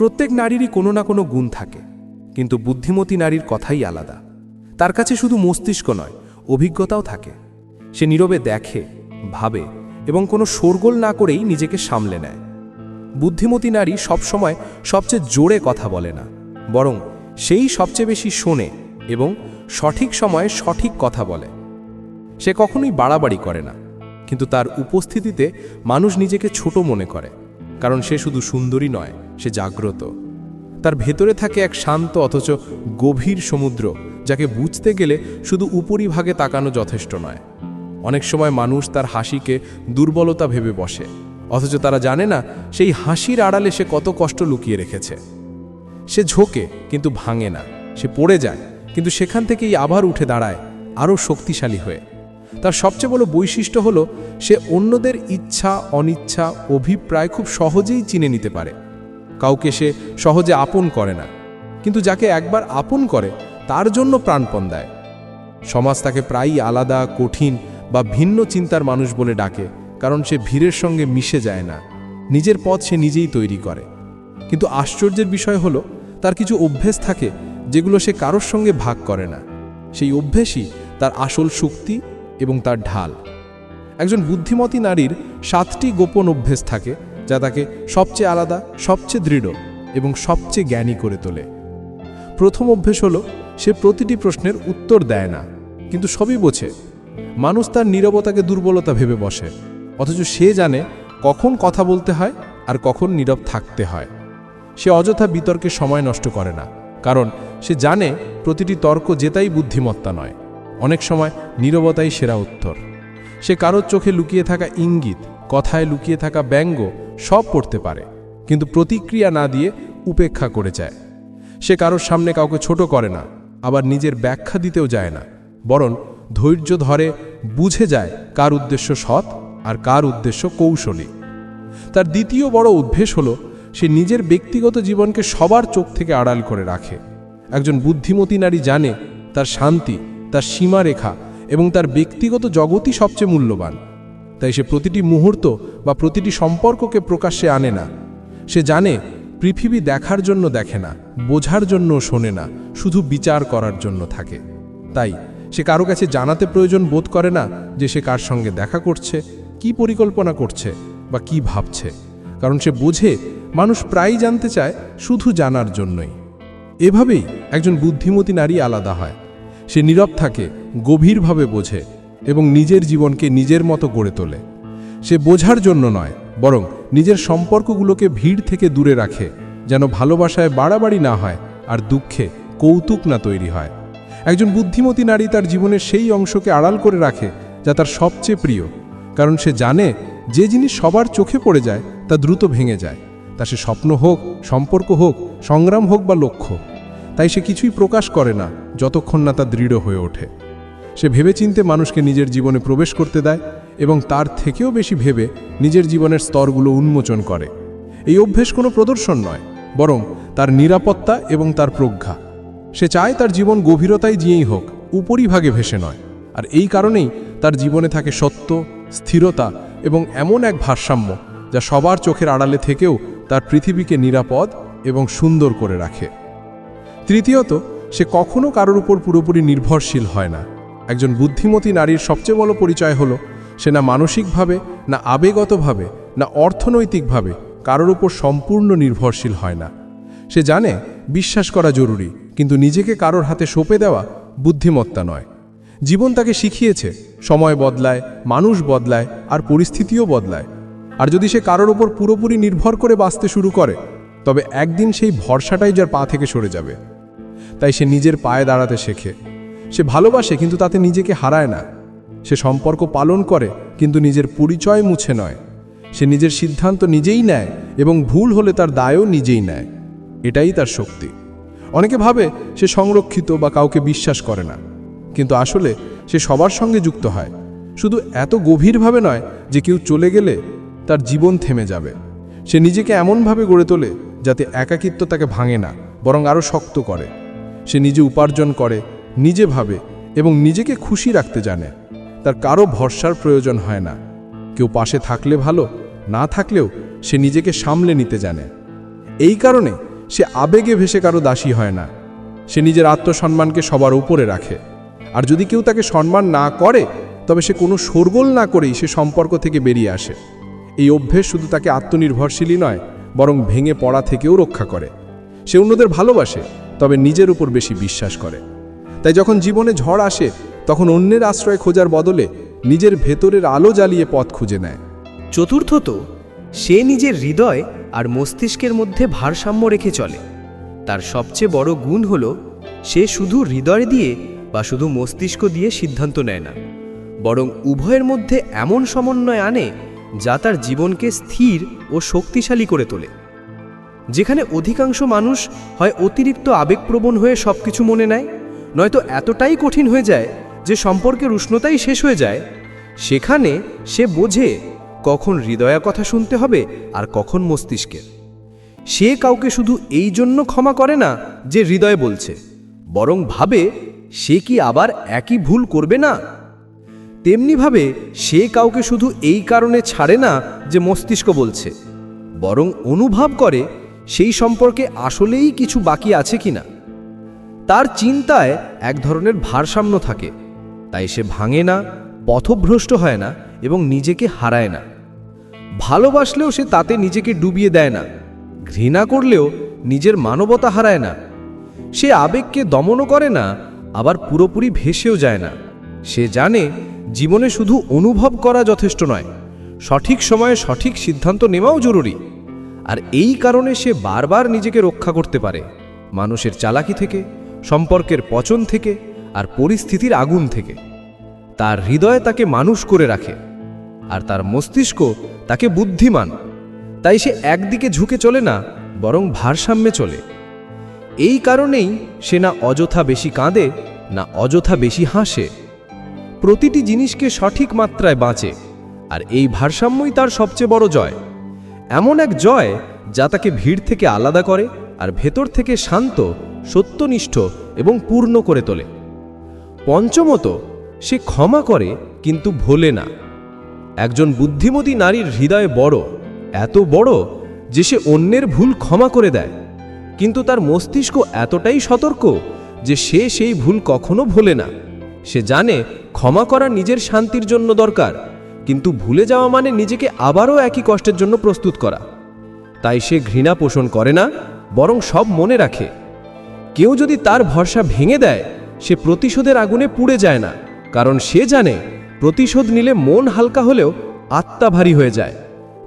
প্রত্যেক নারীরই কোনো না কোনো গুণ থাকে, কিন্তু বুদ্ধিমতী নারীর কথাই আলাদা। তার কাছে শুধু মস্তিষ্ক নয়, অভিজ্ঞতাও থাকে। সে নীরবে দেখে, ভাবে এবং কোনো শোরগোল না করেই নিজেকে সামলে নেয়। বুদ্ধিমতী নারী সবসময় সবচেয়ে জোরে কথা বলে না, বরং সেই সবচেয়ে বেশি শোনে এবং সঠিক সময়ে সঠিক কথা বলে। সে কখনোই বাড়াবাড়ি করে না, কিন্তু তার উপস্থিতিতে মানুষ নিজেকে ছোট মনে করে, কারণ সে শুধু সুন্দরী নয় সে জাগ্রত। তার ভেতরে থাকে এক শান্ত অথচ গভীর সমুদ্র, যাকে বুঝতে গেলে শুধু উপরিভাগে তাকানো যথেষ্ট নয়। অনেক সময় মানুষ তার হাসিকে দুর্বলতা ভেবে বসে, অথচ তারা জানে না সেই হাসির আড়ালে সে কত কষ্ট লুকিয়ে রেখেছে। সে ঝোঁকে, কিন্তু ভাঙে না, সে পড়ে যায়, কিন্তু সেখান থেকেই আবার উঠে দাঁড়ায়, আরও শক্তিশালী হয়ে। তার সবচেয়ে বড় বৈশিষ্ট্য হলো, সে অন্যদের ইচ্ছা, অনিচ্ছা, অভিপ্রায় খুব সহজেই চিনে নিতে পারে। কাউকে সে সহজে আপন করে না। কিন্তু যাকে একবার আপন করে, তার জন্য প্রাণপণ দেয়। সমাজ তাকে প্রায়ই আলাদা, কঠিন বা ভিন্ন চিন্তার মানুষ বলে ডাকে, কারণ সে ভিড়ের সঙ্গে মিশে যায় না। নিজের পথ সে নিজেই তৈরি করে। কিন্তু আশ্চর্যের বিষয় হলো, তার কিছু অভ্যেস থাকে যেগুলো সে কারোর সঙ্গে ভাগ করে না। সেই অভ্যেসই তার আসল শক্তি এবং তার ঢাল। একজন বুদ্ধিমতী নারীর সাতটি গোপন অভ্যেস থাকে যা তাকে সবচেয়ে আলাদা, সবচেয়ে দৃঢ় এবং সবচেয়ে জ্ঞানী করে তোলে। প্রথম অভ্যেস হলো, সে প্রতিটি প্রশ্নের উত্তর দেয় না, কিন্তু সবই বোঝে। মানুষ তার নীরবতাকে দুর্বলতা ভেবে বসে, অথচ সে জানে কখন কথা বলতে হয় আর কখন নীরব থাকতে হয়। সে অযথা বিতর্কে সময় নষ্ট করে না, কারণ সে জানে প্রতিটি তর্ক জেতাই বুদ্ধিমত্তা নয়। অনেক সময় নীরবতাই সেরা উত্তর। সে কারোর চোখে লুকিয়ে থাকা ইঙ্গিত কথায় লুকিয়ে থাকা ব্যঙ্গ সব পড়তে পারে, কিন্তু প্রতিক্রিয়া না দিয়ে উপেক্ষা করে যায়। সে কারোর সামনে কাউকে ছোট করে না, আবার নিজের ব্যাখ্যা দিতেও যায় না, বরং ধৈর্য ধরে বুঝে যায় কার উদ্দেশ্য সৎ আর কার উদ্দেশ্য কৌশলী। তার দ্বিতীয় বড় অভ্যেস হলো, সে নিজের ব্যক্তিগত জীবনকে সবার চোখ থেকে আড়াল করে রাখে। একজন বুদ্ধিমতী নারী জানে তার শান্তি, তার সীমারেখা এবং তার ব্যক্তিগত জগতই সবচেয়ে মূল্যবান। তাই সে প্রতিটি মুহূর্ত বা প্রতিটি সম্পর্ককে প্রকাশ্যে আনে না। সে জানে, পৃথিবী দেখার জন্য দেখে না, বোঝার জন্য শোনে না, শুধু বিচার করার জন্য থাকে। তাই, সে কারও কাছে জানাতে প্রয়োজন বোধ করে না যে সে কার সঙ্গে দেখা করছে, কি পরিকল্পনা করছে বা কি ভাবছে। কারণ সে বোঝে, মানুষ প্রায়ই জানতে চায়, শুধু জানার জন্যই। এভাবেই একজন বুদ্ধিমতী নারী আলাদা হয়। সে নীরব থাকে, গভীরভাবে বোঝে এবং নিজের জীবনকে নিজের মতো গড়ে তোলে। সে বোঝার জন্য নয়, বরং নিজের সম্পর্কগুলোকে ভিড় থেকে দূরে রাখে, যেন ভালোবাসায় বাড়াবাড়ি না হয় আর দুঃখে কৌতুক না তৈরি হয়। একজন বুদ্ধিমতী নারী তার জীবনের সেই অংশকে আড়াল করে রাখে, যা তার সবচেয়ে প্রিয়, কারণ সে জানে যে জিনিস সবার চোখে পড়ে যায়, তা দ্রুত ভেঙে যায়। তা সে স্বপ্ন হোক, সম্পর্ক হোক, সংগ্রাম হোক বা লক্ষ্য, তাই সে কিছুই প্রকাশ করে না, যতক্ষণ না তা দৃঢ় হয়ে ওঠে। সে ভেবেচিন্তে মানুষকে নিজের জীবনে প্রবেশ করতে দেয় এবং তার থেকেও বেশি ভেবে নিজের জীবনের স্তরগুলো উন্মোচন করে। এই অভ্যেস কোনো প্রদর্শন নয়, বরং তার নিরাপত্তা এবং তার প্রজ্ঞা। সে চায় তার জীবন গভীরতায় জিয়েই হোক, উপরিভাগে ভেসে নয়, আর এই কারণেই তার জীবনে থাকে সত্য, স্থিরতা এবং এমন এক ভারসাম্য যা সবার চোখের আড়ালে থেকেও তার পৃথিবীকে নিরাপদ এবং সুন্দর করে রাখে। তৃতীয়ত, সে কখনো কারোর উপর পুরোপুরি নির্ভরশীল হয় না। একজন বুদ্ধিমতী নারীর সবচেয়ে বড় পরিচয় হলো, সে না মানসিকভাবে, না আবেগতভাবে, না অর্থনৈতিকভাবে কারোর উপর সম্পূর্ণ নির্ভরশীল হয় না। সে জানে বিশ্বাস করা জরুরি, কিন্তু নিজেকে কারোর হাতে সঁপে দেওয়া বুদ্ধিমত্তা নয়। জীবন তাকে শিখিয়েছে, সময় বদলায়, মানুষ বদলায়, আর পরিস্থিতিও বদলায়। আর যদি সে কারোর ওপর পুরোপুরি নির্ভর করে বাঁচতে শুরু করে, তবে একদিন সেই ভরসাটাই যার পা থেকে সরে যাবে। তাই সে নিজের পায়ে দাঁড়াতে শেখে। সে ভালোবাসে, কিন্তু তাতে নিজেকে হারায় না। সে সম্পর্ক পালন করে, কিন্তু নিজের পরিচয় মুছে নয়। সে নিজের সিদ্ধান্ত নিজেই নেয় এবং ভুল হলে তার দায়ও নিজেই নেয়। এটাই তার শক্তি। অনেকে ভাবে সে সংরক্ষিত বা কাউকে বিশ্বাস করে না। কিন্তু আসলে সে সবার সঙ্গে যুক্ত হয়। শুধু এত গভীরভাবে নয় যে কেউ চলে গেলে তার জীবন থেমে যাবে। সে নিজেকে এমনভাবে গড়ে তোলে যাতে একাকিত্ব তাকে ভাঙে না, বরং আরও শক্ত করে। সে নিজে উপার্জন করে নিজে ভাবে এবং নিজেকে খুশি রাখতে জানে। তার কারও ভরসার প্রয়োজন হয় না। কেউ পাশে থাকলে ভালো, না থাকলেও সে নিজেকে সামলে নিতে জানে। এই কারণে সে আবেগে ভেসে কারও দাসী হয় না। সে নিজের আত্মসম্মানকে সবার উপরে রাখে। আর যদি কেউ তাকে সম্মান না করে, তবে সে কোনো শোরগোল না করেই সে সম্পর্ক থেকে বেরিয়ে আসে। এই অভ্যেস শুধু তাকে আত্মনির্ভরশীলই নয়, বরং ভেঙে পড়া থেকেও রক্ষা করে। সে অন্যদের ভালোবাসে, তবে নিজের উপর বেশি বিশ্বাস করে। তাই যখন জীবনে ঝড় আসে, তখন অন্যের আশ্রয় খোঁজার বদলে নিজের ভেতরের আলো জ্বালিয়ে পথ খুঁজে নেয়। চতুর্থত, সে নিজের হৃদয় আর মস্তিষ্কের মধ্যে ভারসাম্য রেখে চলে। তার সবচেয়ে বড় গুণ হল, সে শুধু হৃদয় দিয়ে বা শুধু মস্তিষ্ক দিয়ে সিদ্ধান্ত নেয় না, বরং উভয়ের মধ্যে এমন সমন্বয় আনে যা তার জীবনকে স্থির ও শক্তিশালী করে তোলে। যেখানে অধিকাংশ মানুষ হয় অতিরিক্ত আবেগপ্রবণ হয়ে সব কিছু মনে নেয় নয়তো এতটাই কঠিন হয়ে যায় যে সম্পর্কের উষ্ণতাই শেষ হয়ে যায়। সেখানে সে বোঝে কখন হৃদয়া কথা শুনতে হবে আর কখন মস্তিষ্কের। সে কাউকে শুধু এই জন্য ক্ষমা করে না যে হৃদয় বলছে, বরং ভাবে সে কি আবার একই ভুল করবে না? তেমনিভাবে সে কাউকে শুধু এই কারণে ছাড়ে না যে মস্তিষ্ক বলছে, বরং অনুভব করে সেই সম্পর্কে আসলেই কিছু বাকি আছে কিনা। তার চিন্তায় এক ধরনের ভারসাম্য থাকে। তাই সে ভাঙে না, পথভ্রষ্ট হয় না এবং নিজেকে হারায় না। ভালোবাসলেও সে তাতে নিজেকে ডুবিয়ে দেয় না। ঘৃণা করলেও নিজের মানবতা হারায় না। সে আবেগকে দমনও করে না, আবার পুরোপুরি ভেসেও যায় না। সে জানে, জীবনে শুধু অনুভব করা যথেষ্ট নয়, সঠিক সময়ে সঠিক সিদ্ধান্ত নেওয়াও জরুরি। আর এই কারণে সে বারবার নিজেকে রক্ষা করতে পারে। মানুষের চালাকি থেকে সম্পর্কের পচন থেকে আর পরিস্থিতির আগুন থেকে। তার হৃদয় তাকে মানুষ করে রাখে, আর তার মস্তিষ্ক তাকে বুদ্ধিমান। তাই সে একদিকে ঝুঁকে চলে না, বরং ভারসাম্যে চলে। এই কারণেই সে না অযথা বেশি কাঁদে, না অযথা বেশি হাসে। প্রতিটি জিনিসকে সঠিক মাত্রায় বাঁচে, আর এই ভারসাম্যই তার সবচেয়ে বড় জয়। এমন এক জয় যা তাকে ভিড় থেকে আলাদা করে, আর ভেতর থেকে শান্ত সত্যনিষ্ঠ এবং পূর্ণ করে তোলে। পঞ্চমত, সে ক্ষমা করে কিন্তু ভোলে না। একজন বুদ্ধিমতী নারীর হৃদয় বড়, এত বড় যে সে অন্যের ভুল ক্ষমা করে দেয়। কিন্তু তার মস্তিষ্ক এতটাই সতর্ক যে সে সেই ভুল কখনো ভোলে না। সে জানে ক্ষমা করা নিজের শান্তির জন্য দরকার, কিন্তু ভুলে যাওয়া মানে নিজেকে আবারও একই কষ্টের জন্য প্রস্তুত করা। তাই সে ঘৃণা পোষণ করে না, বরং সব মনে রাখে। কেউ যদি তার ভরসা ভেঙে দেয়, সে প্রতিশোধের আগুনে পুড়ে যায় না, কারণ সে জানে প্রতিশোধ নিলে মন হালকা হলেও আত্মা ভারী হয়ে যায়।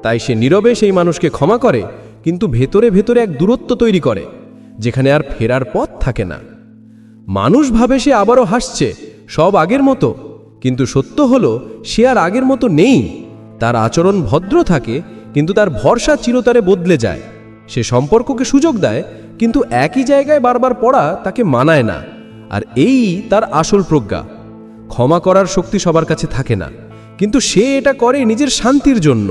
তাই সে নীরবে সেই মানুষকে ক্ষমা করে, কিন্তু ভেতরে ভেতরে এক দূরত্ব তৈরি করে, যেখানে আর ফেরার পথ থাকে না। মানুষ ভাবে সে আবারও হাসছে, সব আগের মতো, কিন্তু সত্য হলো সে আর আগের মতো নেই। তার আচরণ ভদ্র থাকে, কিন্তু তার ভরসা চিরতরে বদলে যায়। সে সম্পর্ককে সুযোগ দেয় কিন্তু একই জায়গায় বারবার পড়া তাকে মানায় না, আর এই তার আসল প্রজ্ঞা। ক্ষমা করার শক্তি সবার কাছে থাকে না, কিন্তু সে এটা করে নিজের শান্তির জন্য,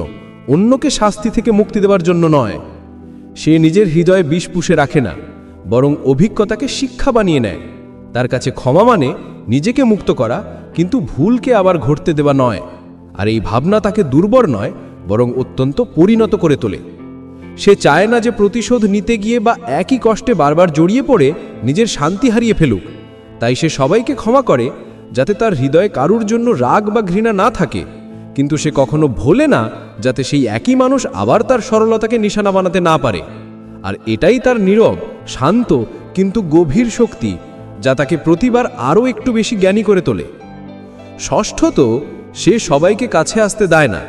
অন্যকে শাস্তি থেকে মুক্তি দেওয়ার জন্য নয়। সে নিজের হৃদয়ে বিষ পুষে রাখে না, বরং অভিজ্ঞতাকে শিক্ষা বানিয়ে নেয়। তার কাছে ক্ষমা মানে নিজেকে মুক্ত করা, কিন্তু ভুলকে আবার ঘটতে দেওয়া নয়। আর এই ভাবনা তাকে দুর্বল নয়, বরং অত্যন্ত পরিণত করে তোলে। সে চায় না যে প্রতিশোধ নিতে গিয়ে বা একই কষ্টে বারবার জড়িয়ে পড়ে নিজের শান্তি হারিয়ে ফেলুক। তাই সে সবাইকে ক্ষমা করে, যাতে তার হৃদয়ে কারুর জন্য রাগ বা ঘৃণা না থাকে। কিন্তু সে কখনো ভোলে না, যাতে সেই একই মানুষ আবার তার সরলতাকে নিশানা বানাতে না পারে। আর এটাই তার নীরব, শান্ত, কিন্তু গভীর শক্তি, যা তাকে প্রতিবার আরও একটু বেশি জ্ঞানী করে তোলে। ষষ্ঠত, সে সবাইকে কাছে আসতে দেয় না।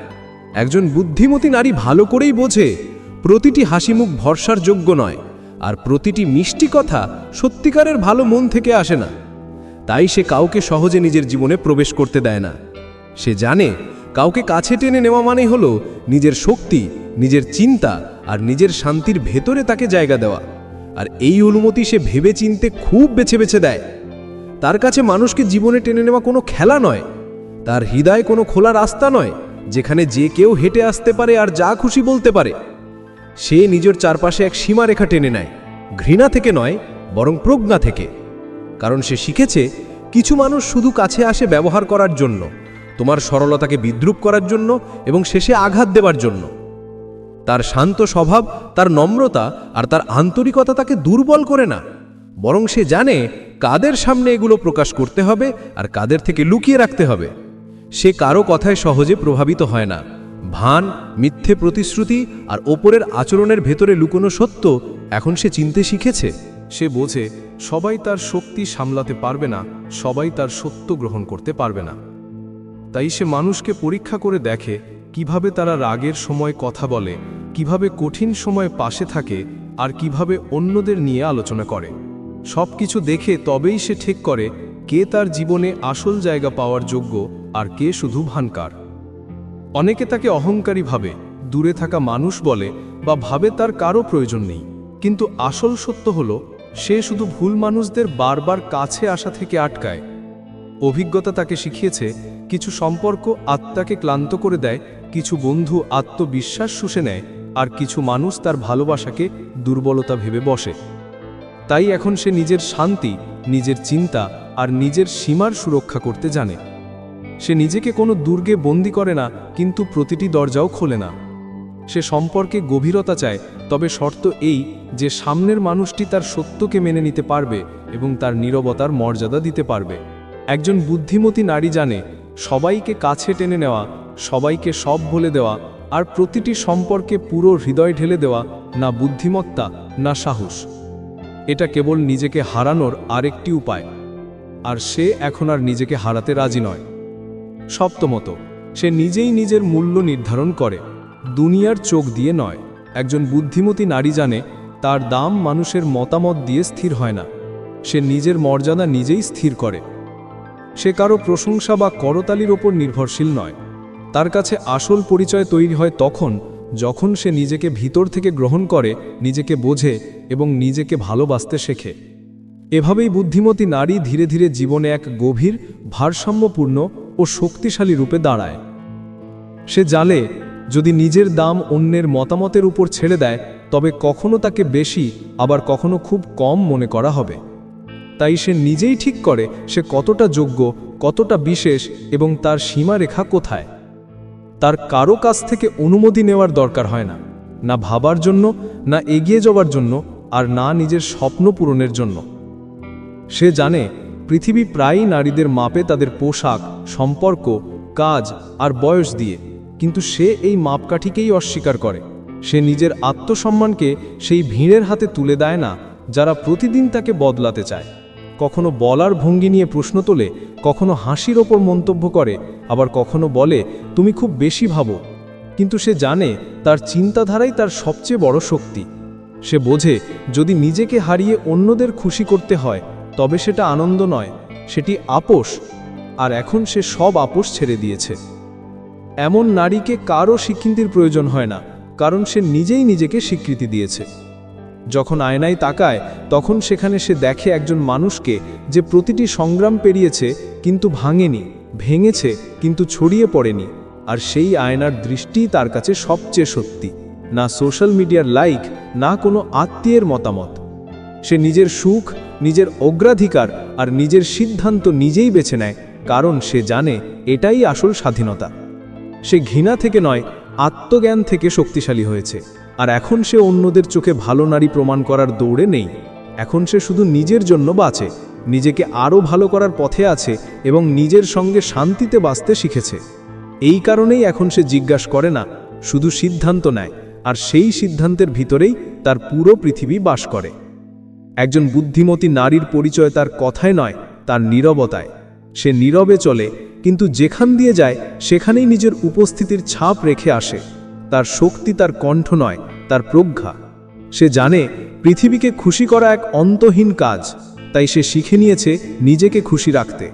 একজন বুদ্ধিমতী নারী ভালো করেই বোঝে প্রতিটি হাসিমুখ ভরসার যোগ্য নয়, আর প্রতিটি মিষ্টি কথা সত্যিকারের ভালো মন থেকে আসে না। তাই সে কাউকে সহজে নিজের জীবনে প্রবেশ করতে দেয় না। সে জানে, কাউকে কাছে টেনে নেওয়া মানেই হলো নিজের শক্তি, নিজের চিন্তা আর নিজের শান্তির ভেতরে তাকে জায়গা দেওয়া। আর এই অনুমতি সে ভেবে চিনতে খুব বেছে বেছে দেয়। তার কাছে মানুষকে জীবনে টেনে নেওয়া কোনো খেলা নয়, তার হৃদয় কোনো খোলা রাস্তা নয়, যেখানে যে কেউ হেঁটে আসতে পারে আর যা খুশি বলতে পারে। সে নিজের চারপাশে এক সীমারেখা টেনে নেয়। ঘৃণা থেকে নয়, বরং প্রজ্ঞা থেকে। কারণ সে শিখেছে, কিছু মানুষ শুধু কাছে আসে ব্যবহার করার জন্য, তোমার সরলতাকে বিদ্রুপ করার জন্য এবং শেষে আঘাত দেবার জন্য। তার শান্ত স্বভাব, তার নম্রতা আর তার আন্তরিকতা তাকে দুর্বল করে না। বরং সে জানে, কাদের সামনে এগুলো প্রকাশ করতে হবে আর কাদের থেকে লুকিয়ে রাখতে হবে। সে কারও কথায় সহজে প্রভাবিত হয় না। ভান, মিথ্যে প্রতিশ্রুতি আর ওপরের আচরণের ভেতরে লুকোনো সত্য এখন সে চিনতে শিখেছে। সে বোঝে, সবাই তার শক্তি সামলাতে পারবে না, সবাই তার সত্য গ্রহণ করতে পারবে না। তাই সে মানুষকে পরীক্ষা করে দেখে কীভাবে তারা রাগের সময় কথা বলে, কীভাবে কঠিন সময় পাশে থাকে আর কীভাবে অন্যদের নিয়ে আলোচনা করে। সব কিছু দেখে তবেই সে ঠিক করে কে তার জীবনে আসল জায়গা পাওয়ার যোগ্য আর কে শুধু ভানকার। অনেকে তাকে অহংকারী ভাবে, দূরে থাকা মানুষ বলে বা ভাবে তার কারও প্রয়োজন নেই। কিন্তু আসল সত্য হল, সে শুধু ভুল মানুষদের বারবার কাছে আসা থেকে আটকায়। অভিজ্ঞতা তাকে শিখিয়েছে, কিছু সম্পর্ক আত্মাকে ক্লান্ত করে দেয়, কিছু বন্ধু আত্মবিশ্বাস শুষে নেয়, আর কিছু মানুষ তার ভালোবাসাকে দুর্বলতা ভেবে বসে। তাই এখন সে নিজের শান্তি, নিজের চিন্তা আর নিজের সীমার সুরক্ষা করতে জানে। সে নিজেকে কোনো দুর্গে বন্দি করে না, কিন্তু প্রতিটি দরজাও খোলে না। সে সম্পর্কে গভীরতা চায়, তবে শর্ত এই যে সামনের মানুষটি তার সত্যকে মেনে নিতে পারবে এবং তার নীরবতার মর্যাদা দিতে পারবে। একজন বুদ্ধিমতী নারী জানে, সবাইকে কাছে টেনে নেওয়া, সবাইকে সব বলে দেওয়া, আর প্রতিটি সম্পর্কে পুরো হৃদয় ঢেলে দেওয়া, না বুদ্ধিমত্তা, না সাহস। এটা কেবল নিজেকে হারানোর আরেকটি উপায়। আর সে এখন আর নিজেকে হারাতে রাজি নয়। সপ্তমত, সে নিজেই নিজের মূল্য নির্ধারণ করে, দুনিয়ার চোখ দিয়ে নয়। একজন বুদ্ধিমতী নারী জানে, তার দাম মানুষের মতামত দিয়ে স্থির হয় না। সে নিজের মর্যাদা নিজেই স্থির করে। সে কারও প্রশংসা বা করতালির ওপর নির্ভরশীল নয়। তার কাছে আসল পরিচয় তৈরি হয় তখন, যখন সে নিজেকে ভিতর থেকে গ্রহণ করে, নিজেকে বোঝে এবং নিজেকে ভালোবাসতে শেখে। এভাবেই বুদ্ধিমতী নারী ধীরে ধীরে জীবনে এক গভীর, ভারসাম্যপূর্ণ ও শক্তিশালী রূপে দাঁড়ায়। সে জালে যদি নিজের দাম অন্যের মতামতের উপর ছেড়ে দেয়, তবে কখনো তাকে বেশি, আবার কখনো খুব কম মনে করা হবে। তাই সে নিজেই ঠিক করে সে কতটা যোগ্য, কতটা বিশেষ এবং তার সীমারেখা কোথায়। তার কারও কাছ থেকে অনুমতি নেওয়ার দরকার হয় না না ভাবার জন্য, না এগিয়ে যাওয়ার জন্য, আর না নিজের স্বপ্ন পূরণের জন্য। সে জানে পৃথিবী প্রায়ই নারীদের মাপে তাদের পোশাক, সম্পর্ক, কাজ আর বয়স দিয়ে। কিন্তু সে এই মাপকাঠিকেই অস্বীকার করে। সে নিজের আত্মসম্মানকে সেই ভিড়ের হাতে তুলে দেয় না, যারা প্রতিদিন তাকে বদলাতে চায়। কখনো বলার ভঙ্গি নিয়ে প্রশ্ন তোলে, কখনো হাসির ওপর মন্তব্য করে, আবার কখনো বলে, তুমি খুব বেশি ভাবো। কিন্তু সে জানে, তার চিন্তাধারাই তার সবচেয়ে বড় শক্তি। সে বোঝে, যদি নিজেকে হারিয়ে অন্যদের খুশি করতে হয় তবে সেটা আনন্দ নয়, সেটি আপোষ, আর এখন সে সব আপোষ ছেড়ে দিয়েছে। এমন নারীকে কারও স্বীকৃতির প্রয়োজন হয় না, কারণ সে নিজেই নিজেকে স্বীকৃতি দিয়েছে। যখন আয়নায় তাকায়, তখন সেখানে সে দেখে একজন মানুষকে যে প্রতিটি সংগ্রাম পেরিয়েছে, কিন্তু ভাঙেনি, ভেঙেছে, কিন্তু ছড়িয়ে পড়েনি, আর সেই আয়নার দৃষ্টিই তার কাছে সবচেয়ে সত্যি, না সোশ্যাল মিডিয়ার লাইক, না কোনো আত্মীয়ের মতামত। সে নিজের সুখ, নিজের অগ্রাধিকার আর নিজের সিদ্ধান্ত নিজেই বেছে নেয়, কারণ সে জানে এটাই আসল স্বাধীনতা। সে ঘৃণা থেকে নয়, আত্মজ্ঞান থেকে শক্তিশালী হয়েছে। আর এখন সে অন্যদের চোখে ভালো নারী প্রমাণ করার দৌড়ে নেই। এখন সে শুধু নিজের জন্য বাঁচে, নিজেকে আরও ভালো করার পথে আছে এবং নিজের সঙ্গে শান্তিতে বাঁচতে শিখেছে। এই কারণেই এখন সে জিজ্ঞাসা করে না, শুধু সিদ্ধান্ত নেয়, আর সেই সিদ্ধান্তের ভিতরেই তার পুরো পৃথিবী বাস করে। একজন বুদ্ধিমতী নারীর পরিচয় তার কথায় নয়, তার নীরবতায়। সে নীরবে চলে, কিন্তু যেখান দিয়ে যায়, সেখানেই নিজের উপস্থিতির ছাপ রেখে আসে। তার শক্তি তার কণ্ঠ নয়, তার প্রজ্ঞা। সে জানে, পৃথিবীকে খুশি করা এক অন্তহীন কাজ। তাই সে শিখে নিয়েছে নিজেকে খুশি রাখতে।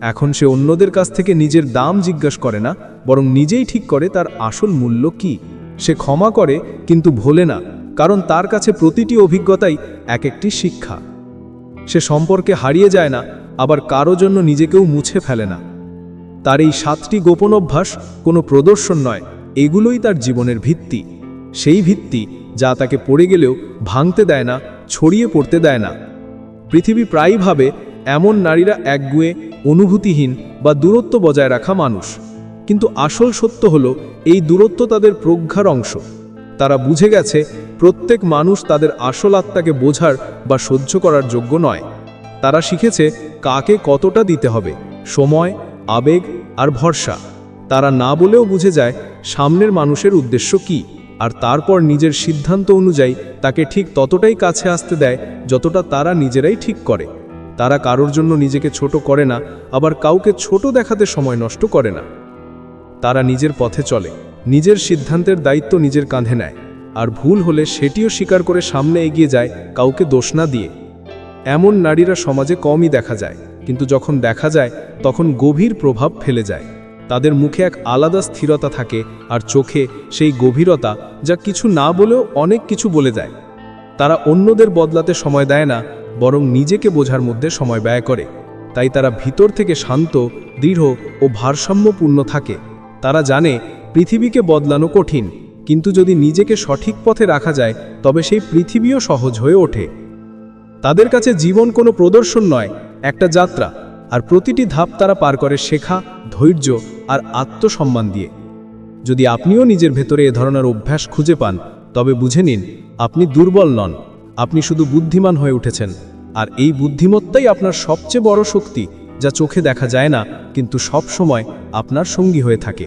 এখন সে অন্যদের কাছ থেকে নিজের দাম জিজ্ঞাসা করে না, বরং নিজেই ঠিক করে তার আসল মূল্য কি। সে ক্ষমা করে, কিন্তু ভোলে না। কারণ তার কাছে প্রতিটি অভিজ্ঞতাই এক একটি শিক্ষা। সে সম্পর্কে হারিয়ে যায় না, আবার কারও জন্য নিজেকেও মুছে ফেলে না। তার এই সাতটি গোপন অভ্যাস কোনো প্রদর্শন নয়, এগুলোই তার জীবনের ভিত্তি। সেই ভিত্তি যা তাকে পড়ে গেলেও ভাঙতে দেয় না, ছড়িয়ে পড়তে দেয় না। পৃথিবী প্রায়ই ভাবে এমন নারীরা একগুয়ে, অনুভূতিহীন বা দূরত্ব বজায় রাখা মানুষ। কিন্তু আসল সত্য হল, এই দূরত্ব তাদের প্রজ্ঞার অংশ। তারা বুঝে গেছে প্রত্যেক মানুষ তাদের আসল আত্মাকে বোঝার বা সহ্য করার যোগ্য নয়। তারা শিখেছে কাকে কতটা দিতে হবে, সময়, আবেগ আর ভরসা। তারা না বলেও বুঝে যায় সামনের মানুষের উদ্দেশ্য কি, আর তারপর নিজের সিদ্ধান্ত অনুযায়ী তাকে ঠিক ততটাই কাছে আসতে দেয় যতটা তারা নিজেরাই ঠিক করে। তারা কারোর জন্য নিজেকে ছোট করে না, আবার কাউকে ছোট দেখাতে সময় নষ্ট করে না। তারা নিজের পথে চলে, নিজের সিদ্ধান্তের দায়িত্ব নিজের কাঁধে নেয়। আর ভুল হলে সেটিও স্বীকার করে সামনে এগিয়ে যায় কাউকে দোষ না দিয়ে। এমন নারীরা সমাজে কমই দেখা যায়, কিন্তু যখন দেখা যায়, তখন গভীর প্রভাব ফেলে যায়। তাদের মুখে এক আলাদা স্থিরতা থাকে আর চোখে সেই গভীরতা যা কিছু না বলেও অনেক কিছু বলে যায়। তারা অন্যদের বদলাতে সময় দেয় না, বরং নিজেকে বোঝার মধ্যে সময় ব্যয় করে। তাই তারা ভিতর থেকে শান্ত, দৃঢ় ও ভারসাম্যপূর্ণ থাকে। তারা জানে পৃথিবীকে বদলানো কঠিন। কিন্তু যদি নিজেকে সঠিক পথে রাখা যায়, তবে সেই পৃথিবীও সহজ হয়ে ওঠে। তাদের কাছে জীবন কোনো প্রদর্শন নয়, একটা যাত্রা, আর প্রতিটি ধাপ তারা পার করে শেখা, ধৈর্য আর আত্মসম্মান দিয়ে। যদি আপনিও নিজের ভেতরে এ ধরনের অভ্যাস খুঁজে পান, তবে বুঝে নিন, আপনি দুর্বল নন, আপনি শুধু বুদ্ধিমান হয়ে উঠেছেন, আর এই বুদ্ধিমত্তাই আপনার সবচেয়ে বড় শক্তি, যা চোখে দেখা যায় না, কিন্তু সব সময় আপনার সঙ্গী হয়ে থাকে।